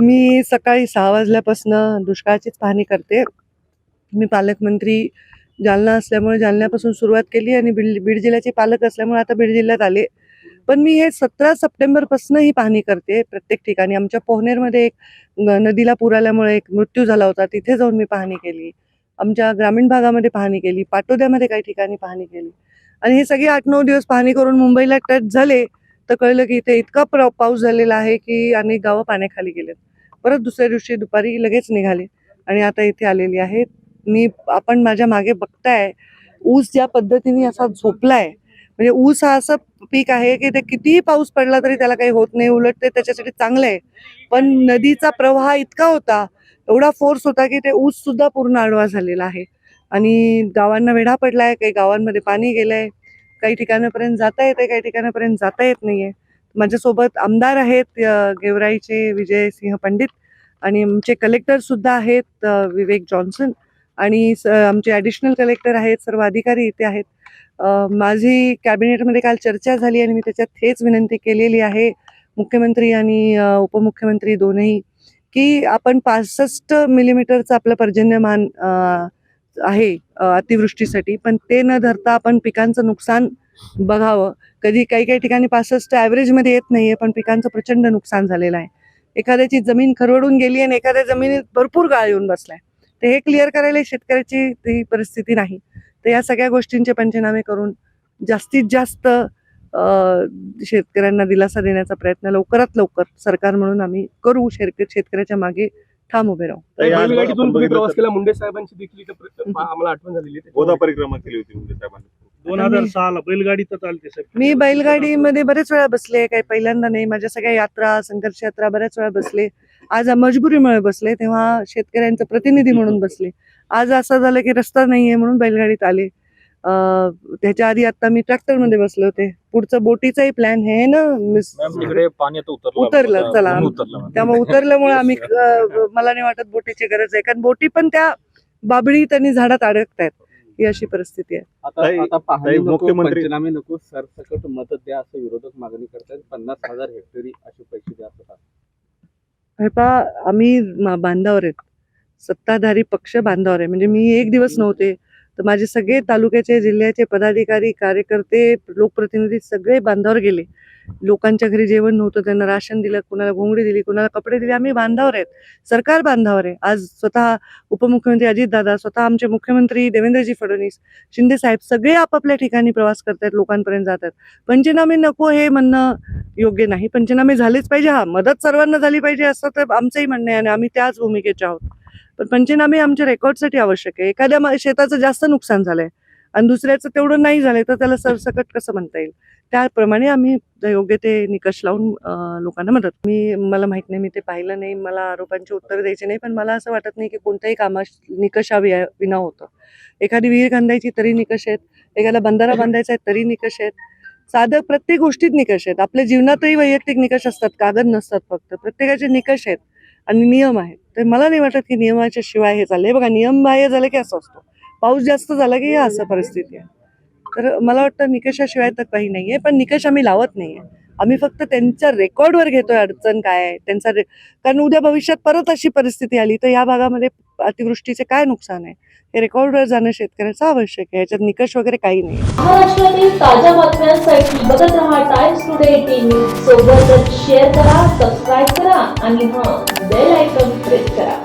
मी सकाळी सहा वाजल्यापासून दुष्काळाचीच पाहणी करते. मी पालकमंत्री जालना असल्यामुळे जालन्यापासून सुरुवात केली आणि बीड बीड जिल्ह्याचे पालक असल्यामुळे आता बीड जिल्ह्यात आले. पण मी हे सतरा सप्टेंबरपासून ही पाहणी करते प्रत्येक ठिकाणी. आमच्या पोहनेरमध्ये एक नदीला पूर आल्यामुळे एक मृत्यू झाला होता. तिथे जाऊन मी पाहणी केली. आमच्या ग्रामीण भागामध्ये पाहणी केली. पाटोद्यामध्ये काही ठिकाणी पाहणी केली. आणि हे सगळे आठ नऊ दिवस पाहणी करून मुंबईला टच झाले. तर कळलं की इथे इतका प्र- पाऊस झालेला आहे की अनेक गावं पाण्याखाली गेलेत. परत दुसऱ्या दिवशी दुपारी लगेच निघाले आणि आता इथे आलेली आहेत. मी आपण माझ्या मागे बघताय ऊस ज्या पद्धतीने असा झोपलाय म्हणजे ऊस हा असं पीक आहे की ते कितीही पाऊस पडला तरी त्याला काही होत नाही उलट ते त्याच्यासाठी चांगलं आहे. पण नदीचा प्रवाह इतका होता एवढा फोर्स होता की ते ऊस सुद्धा पूर्ण आडवा झालेला आहे. आणि गावांना वेढा पडलाय काही गावांमध्ये पाणी गेलंय. काही ठिकाणापर्यंत जाता येते काही ठिकाणापर्यंत जाता येत नाहीये. माझ्यासोबत आमदार आहेत गेवराईचे विजय सिंह पंडित आणि आमचे कलेक्टर सुद्धा आहेत विवेक जॉन्सन आणि स- आमचे ॲडिशनल कलेक्टर आहेत सर्व अधिकारी इथे आहेत. माझी कॅबिनेटमध्ये काल चर्चा झाली आणि मी त्याच्यात हेच विनंती केलेली आहे मुख्यमंत्री आणि उपमुख्यमंत्री दोनही की आपण पासष्ट मिलीमीटरचं आपलं पर्जन्यमान आहे अतिवृष्टीसाठी. पण ते न धरता आपण पिकांचं नुकसान बघावं. कधी काही काही ठिकाणी पासष्ट ॲव्हरेजमध्ये येत नाही आहे पण पिकांचं प्रचंड नुकसान झालेलं आहे. एखाद्याची जमीन खरवडून गेली आणि एखाद्या जमिनीत भरपूर गाळ येऊन बसलाय. तर हे क्लिअर करायला शेतकऱ्याची ती परिस्थिती नाही. तर या सगळ्या गोष्टींचे पंचनामे करून जास्तीत जास्त शेतकऱ्यांना दिलासा देण्याचा प्रयत्न लवकरात लवकर सरकार म्हणून आम्ही करू. शेतक शेतकऱ्याच्या मागे ठाम उभे राहू. बैलगाडीतून तुम्ही प्रवास तर केला. मुंडे साहेबांची देखील इथं प्र- आम्हाला आठवण झालेली आहे. गोदा परिक्रमा केली होती मुंडे साहेबांनी. दोन हजार सहाला बैलगाडीत चालते साहेब मी बैलगाडीमध्ये बरेच वेळा बसले काही पहिल्यांदा नाही. माझ्या सगळ्या यात्रा संघर्ष यात्रा बऱ्याच वेळा बसले. आज मजबुरीमुळे बसले तेव्हा शेतकऱ्यांचं प्रतिनिधी म्हणून बसले. आज असं झालं की रस्ता नाहीये म्हणून बैलगाडीत आले. त्याच्या आधी आता मी ट्रॅक्टरमध्ये बसले होते. पुढचं बोटीचाही प्लॅन हे ना मिस- पाण्यात उतरलं उतरलं, चला. त्यामुळे उतरल्यामुळे आम्ही मला नाही वाटत बोटीची गरज आहे. कारण बोटी पण त्या बाबळीत आणि झाडात अडकतायत. ही अशी परिस्थिती आहे. आता नको मुख्यमंत्री- पंचनामे नको. सरसकट मत द्या असं विरोधक मागणी करतात पन्नास हजार हेक्टरी असे पैसे द्या. हे पहा आम्ही मा- बांधावर आहेत. सत्ताधारी पक्ष बांधावर आहे. म्हणजे मी एक दिवस नव्हते. तर माझे सगळे तालुक्याचे जिल्ह्याचे पदाधिकारी कार्यकर्ते लोकप्रतिनिधी सगळे बांधावर गेले. लोकांच्या घरी जेवण नव्हतं त्यांना राशन दिलं कुणाला घोंगडी दिली कुणाला कपडे दिले. आम्ही बांधावर आहेत. सरकार बांधावर आहे. आज स्वतः उपमुख्यमंत्री अजितदादा स्वतः आमचे मुख्यमंत्री देवेंद्रजी फडणवीस शिंदे साहेब सगळे आपापल्या ठिकाणी प्रवास करतायत लोकांपर्यंत जातात पंचनामे नको हे म्हणणं योग्य नाही. पंचनामे झालेच पाहिजे. हा मदत सर्वांना झाली पाहिजे असं तर आमचंही म्हणणं आहे आणि आम्ही त्याच भूमिकेचे आहोत. पण पंचनामे आमच्या रेकॉर्डसाठी आवश्यक आहे. एखाद्या मा- शेताचं जास्त नुकसान झालंय आणि दुसऱ्याचं तेवढं नाही झालंय तर त्याला सरसकट कसं म्हणता येईल? त्याप्रमाणे आम्ही योग्य ते निकष लावून लोकांना मदत मी मला माहीत नाही मी ते पाहिलं नाही मला आरोपांची उत्तर द्यायची नाही पण मला असं वाटत नाही की कोणत्याही कामा निकषा विना होतं. एखादी विहीर खांदायची तरी निकष आहेत एखादा बंधारा बांधायचा आहे तरी निकष आहेत. साधं प्रत्येक गोष्टीत निकष आहेत. आपल्या जीवनातही वैयक्तिक निकष असतात कागद नसतात फक्त. प्रत्येकाचे निकष आहेत. आणि नियम आहेत. तर मला नाही वाटत की नियमाच्या शिवाय हे चाललंय बघा नियम बाह्य झालं की असं असतो. पाऊस जास्त झाला की असं परिस्थिती आहे. तर मला वाटतं निकषाशिवाय तर काही नाहीये पण निकष आम्ही लावत नाहीये. आम्ही फक्त त्यांच्या रेकॉर्डवर घेतोय अडचण काय त्यांचा रे- कारण उद्या भविष्यात परत अशी परिस्थिती आली तर या भागामध्ये अतिवृष्टीचे काय नुकसान आहे? हे रेकॉर्डवर जाणं शेतकऱ्याचं आवश्यक आहे याच्यात निकष वगैरे काही नाही. महाराष्ट्रातील ताज्या बातम्यांसाठी बघत राहा टाइम्स टुडे टीव्ही सोबतच शेअर करा सबस्क्राईब करा आणि हा बेल आयकॉन प्रेस करा.